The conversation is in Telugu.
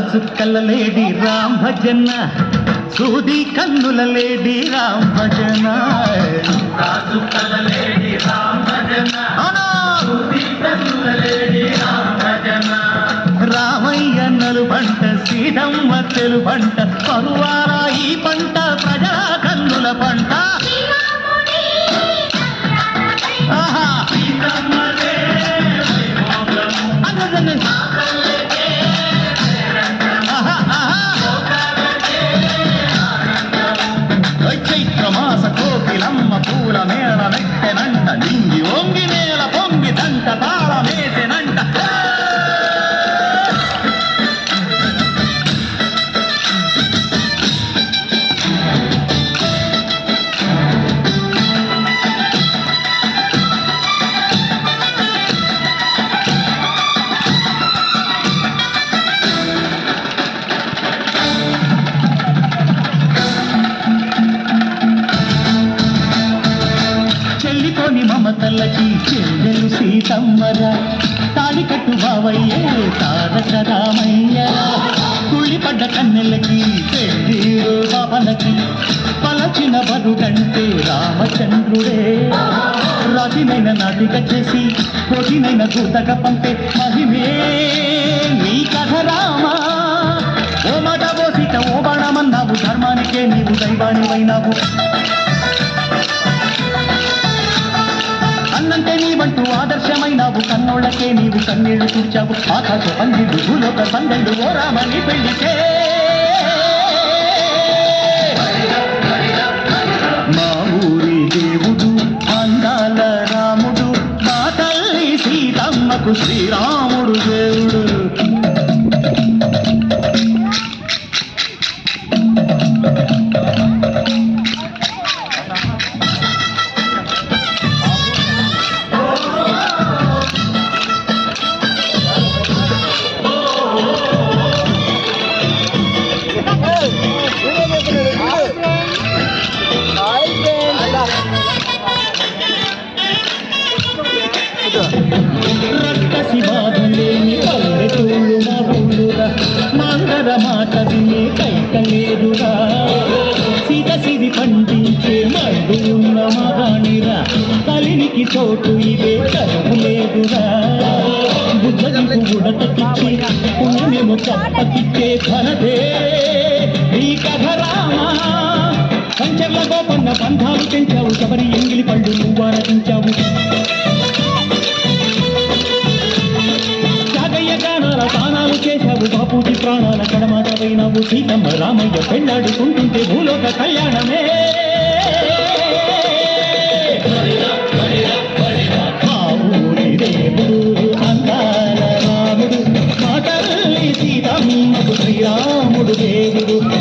చుక్క చుక్కల లేడి రామ్ భజన సూది కన్నుల లేడి రామ్ భజన చుక్కల లేడి రామ్ భజన రామయ్య నలు పంట సీతమ్మ తెలు పంట పరువారా ఈ పంట ప్రజా కన్నుల పంట ఆహా. అన్నదన్న. మమతలకి చెల్లెలు సీతమ్మరా తాడి కట్టు బావయ్యే తారక రామయ్య కుళ్ళిపడ్డ కన్నెలకి పెళ్ళిరు బాబలకి పలచిన బరుడంటే రామచంద్రుడే. రాతినైన నాటిక చేసి కోటినైన దూతక పంపే మహిమే. నీ కథ రామా ఓ మాట ఓ సీత ఓ బాణమన్నావు ధర్మానికే నీవు దైవానివైనావు. నన్నంటే నీవంటూ ఆదర్శమైనావు. కన్నోళ్ళకే నీవు కన్నీళ్ళు చూచావు ఆకాశ పందిళ్ళు భూలోక పందెళ్ళు ఓ రామని పెళ్ళికే మందర మాట వినే కైకలేదురా సిద సిరి పండించే మడ్డు ఉన్న మగాణిరా కలినికి చోటు ఇదే కరువు లేదురా. బుద్ధకు ఉడతకిచ్చి పుణ్యము తప్పకిచ్చే ధనదే ఈ కథ రామా. పంచర్ల గోపన్న బంధాలు పెంచావు శబరి ఎంగిలి పండు నువ్వు ఆరాధించావు. త్యాగయ్య చేశావు బాపూజీ ప్రాణాల కడమాటవైనావు సీతమ్మ రామయ్య పెళ్ళాడుకుంటుంటే భూలోక కళ్యాణమే. రాముడు శ్రీరాముడు దేవుడు.